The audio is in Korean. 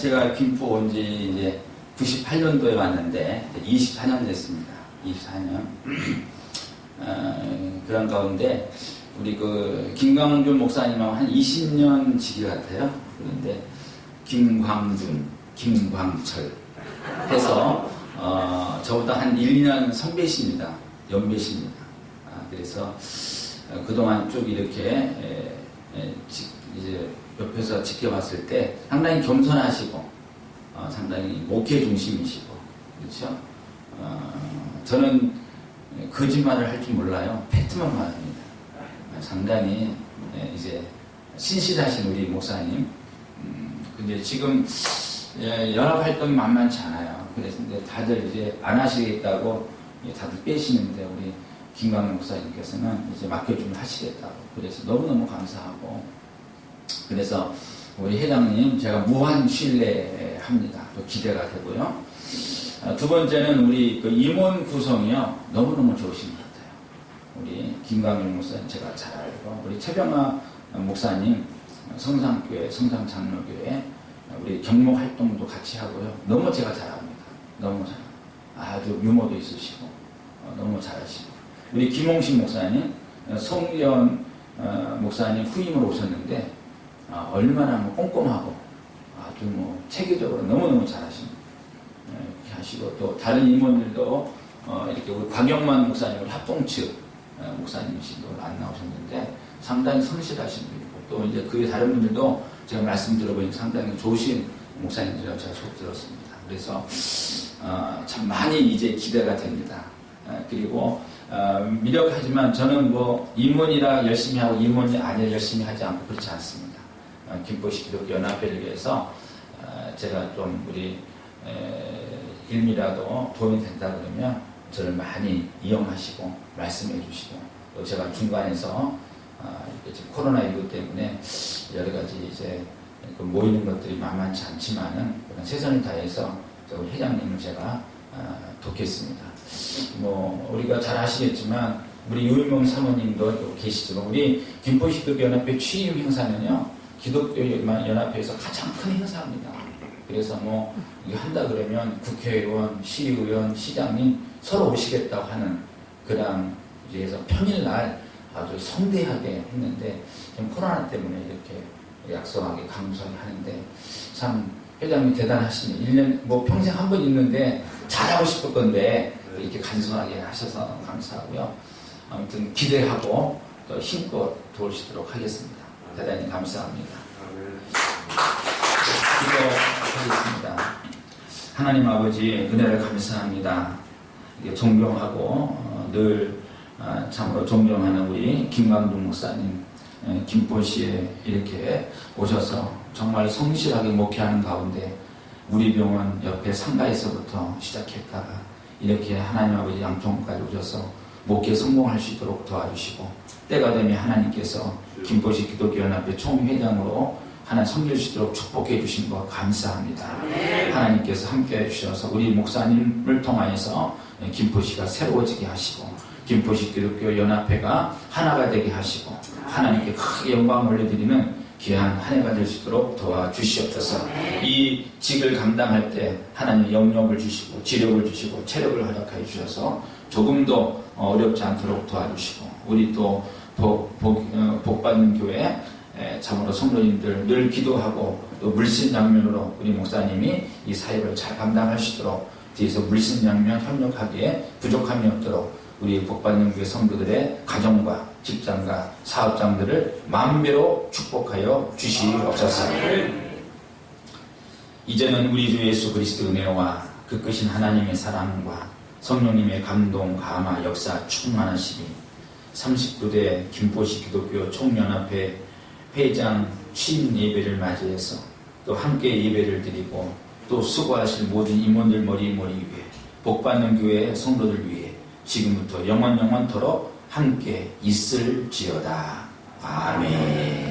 어, 제가 김포 온 지 이제 98년도에 왔는데 24년 됐습니다. 24년. 어, 그런 가운데 우리 그 김광준 목사님하고 한 20년 지기 같아요. 그런데 김광준, 김광철 해서 어, 저보다 한 1, 2년 선배십니다. 연배십니다. 아, 그래서 어, 그동안 쭉 이렇게 에, 에, 지- 이제 옆에서 지켜봤을 때 상당히 겸손하시고 어, 상당히 목회 중심이시고 그렇죠. 어, 저는 거짓말을 할 줄 몰라요. 팩트만 말합니다. 아, 상당히 예, 이제 신실하신 우리 목사님. 음, 근데 지금 예, 연합 활동이 만만치 않아요. 그래서 다들 이제 안 하시겠다고 예, 다들 빼시는데 우리 김광현 목사님께서는 이제 맡겨주면 하시겠다고. 그래서 너무너무 감사하고 그래서 우리 회장님 제가 무한 신뢰합니다. 또 기대가 되고요. 아, 두 번째는 우리 그 임원 구성이요 너무너무 좋으신 것 같아요. 우리 김광일 목사님 제가 잘 알고 우리 최병아 목사님 성상교회 성상장로교회 우리 경목 활동도 같이 하고요. 너무 제가 잘합니다. 너무 잘. 아주 유머도 있으시고 어, 너무 잘하시고 우리 김홍식 목사님 어, 송연 어, 목사님 후임으로 오셨는데 아, 얼마나 뭐 꼼꼼하고 아주 뭐 체계적으로 너무너무 잘하십니다. 네, 이렇게 하시고 또 다른 임원들도 어, 이렇게 우리 박영만 목사님 우리 합동측 어, 목사님이시도 안 나오셨는데 상당히 성실하신 분이고 또 이제 그 다른 분들도 제가 말씀 들어보니 상당히 좋으신 목사님들이라고 제가 속 들었습니다. 그래서 어, 참 많이 이제 기대가 됩니다. 어, 그리고 어, 미력하지만 저는 뭐 임원이라 열심히 하고 임원이 아니라 열심히 하지 않고 그렇지 않습니다. 어, 김포시 기독교 연합회를 위해서 어, 제가 좀 우리 에, 일미라도 도움이 된다 그러면 저를 많이 이용하시고 말씀해 주시고 또 제가 중간에서 지금 코로나19 때문에 여러 가지 이제 그 모이는 것들이 만만치 않지만은 최선을 다해서 회장님을 제가 아, 돕겠습니다. 뭐 우리가 잘 아시겠지만 우리 유일명 사모님도 또 계시지만 우리 김포시 기독교연합회 취임 행사는요 기독교 연합회에서 가장 큰 행사입니다. 그래서 뭐 한다 그러면 국회의원, 시의원, 시장님 서로 오시겠다고 하는 그런 이제서 평일날 아주 성대하게 했는데 지금 코로나 때문에 이렇게 약속하게 강조하게 하는데 참 회장님 대단하시네. 1년 뭐 평생 한 번 있는데 잘하고 싶을 건데 이렇게 간소하게 하셔서 감사하고요. 아무튼 기대하고 또 힘껏 도우시도록 하겠습니다. 대단히 감사합니다. 기도하겠습니다. 하나님 아버지 은혜를 감사합니다. 존경하고 어, 늘 아, 참으로 존경하는 우리 김광동 목사님 에, 김포시에 이렇게 오셔서 정말 성실하게 목회하는 가운데 우리 병원 옆에 상가에서부터 시작했다가 이렇게 하나님 아버지 양평까지 오셔서 목회 성공할 수 있도록 도와주시고 때가 되면 하나님께서 김포시 기독교연합회 총회장으로 하나 섬겨주시도록 축복해 주신 것 감사합니다. 하나님께서 함께 해 주셔서 우리 목사님을 통하여서 김포시가 새로워지게 하시고 김포시 기독교 연합회가 하나가 되게 하시고 하나님께 크게 영광 올려드리는 귀한 한 해가 될 수 있도록 도와주시옵소서. 이 직을 감당할 때 하나님 영역을 주시고 지력을 주시고 체력을 허락하여 주셔서 조금 더 어렵지 않도록 도와주시고 우리 또 복, 복, 어, 복받는 교회 에, 참으로 성도님들 늘 기도하고 또 물신양면으로 우리 목사님이 이 사역을 잘 감당하시도록 뒤에서 물신양면 협력하기에 부족함이 없도록 우리 복받는 교회 성도들의 가정과 직장과 사업장들을 마음대로 축복하여 주시옵소서. 이제는 우리 주 예수 그리스도 은혜와 그 크신 하나님의 사랑과 성령님의 감동, 감화, 역사 충만하시니 39대 김포시 기독교 총연합회 회장 취임 예배를 맞이해서 또 함께 예배를 드리고 또 수고하실 모든 임원들 머리 머리 위에 복받는 교회 성도들 위해 지금부터 영원 영원토록 함께 있을지어다. 아멘.